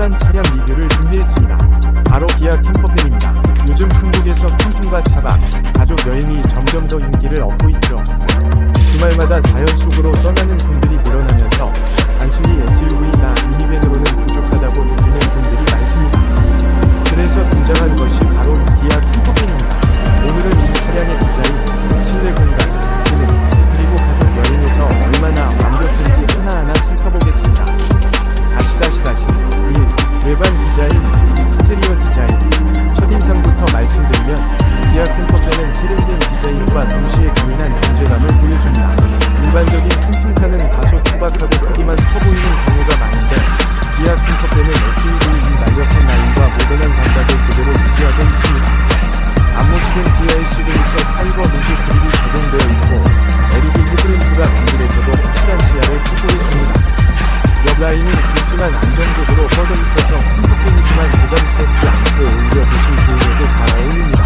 특별한 차량 리뷰를 준비했습니다. 바로 기아 캠퍼팬입니다. 요즘 한국에서 캠핑과 차박, 가족 여행이 점점 더 인기를 얻고 있죠. 주말마다 자연 속으로 떠나는 분들이 늘어나면서 단순히 SUV 옆 라인은 굵지만 안정적으로 뻗어 있어서 컴포트이지만 부담스럽지 않고 오히려 도심 주행에도 잘 어울립니다.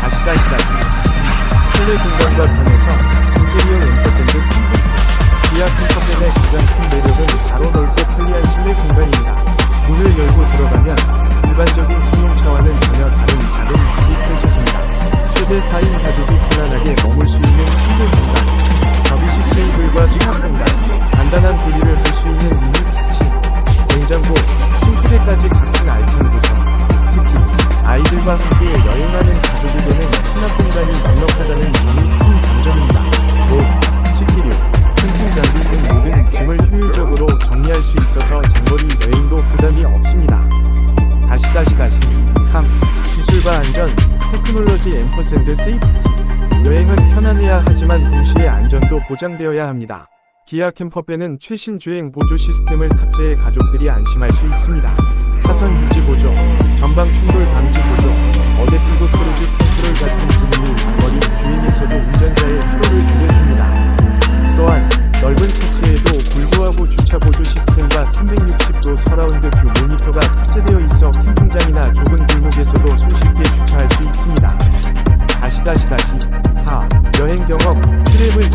다시 다시 다시 실내 공간과 편에서 인테리어 엠퍼센트 컴포트 기아 캠퍼밴의 가장 큰 매력은 바로 넓고 편리한 실내 3. 기술과 안전, 테크놀로지 앰퍼샌드 세이프티 여행은 편안해야 하지만 동시에 안전도 보장되어야 합니다. 기아 캠퍼밴은 최신 주행 보조 시스템을 탑재해 가족들이 안심할 수 있습니다. 차선 유지 보조, 전방 충돌 방지 보조, 다시 다시 다시 4. 여행 경험 트래블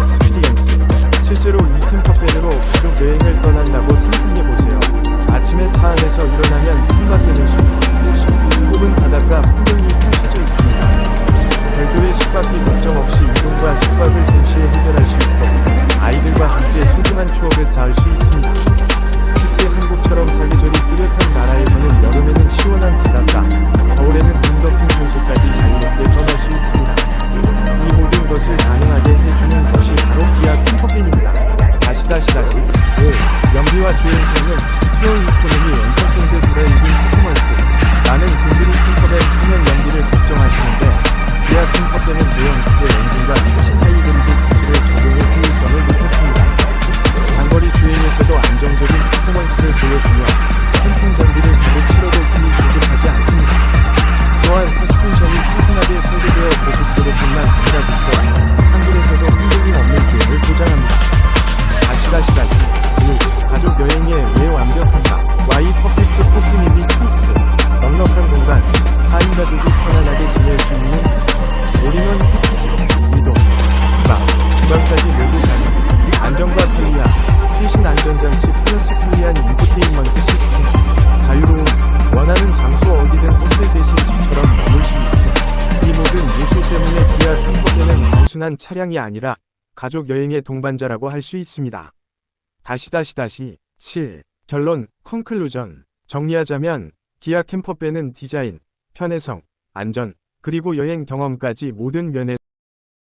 가족 여행에 왜 완벽한가 Y 퍼펙트 포크니비 픽스 넉넉한 공간 4인 가족이 편안하게 지낼 수 있는 올인원 패키지 이동 휴가 주방까지 모두 가능 안정과 편리함 최신 안전장치 플러스 편리한 인포테인먼트 시스템 자유로움 원하는 장소 어디든 호텔 대신 집처럼 머물 수 있음 이 모든 요소 때문에 기아 캠퍼밴은 단순한 차량이 아니라 가족 여행의 동반자라고 할 수 있습니다. 다시 다시 다시 7. 결론 컨클루전 정리하자면 기아 캠퍼밴은 디자인, 편의성, 안전, 그리고 여행 경험까지 모든 면에서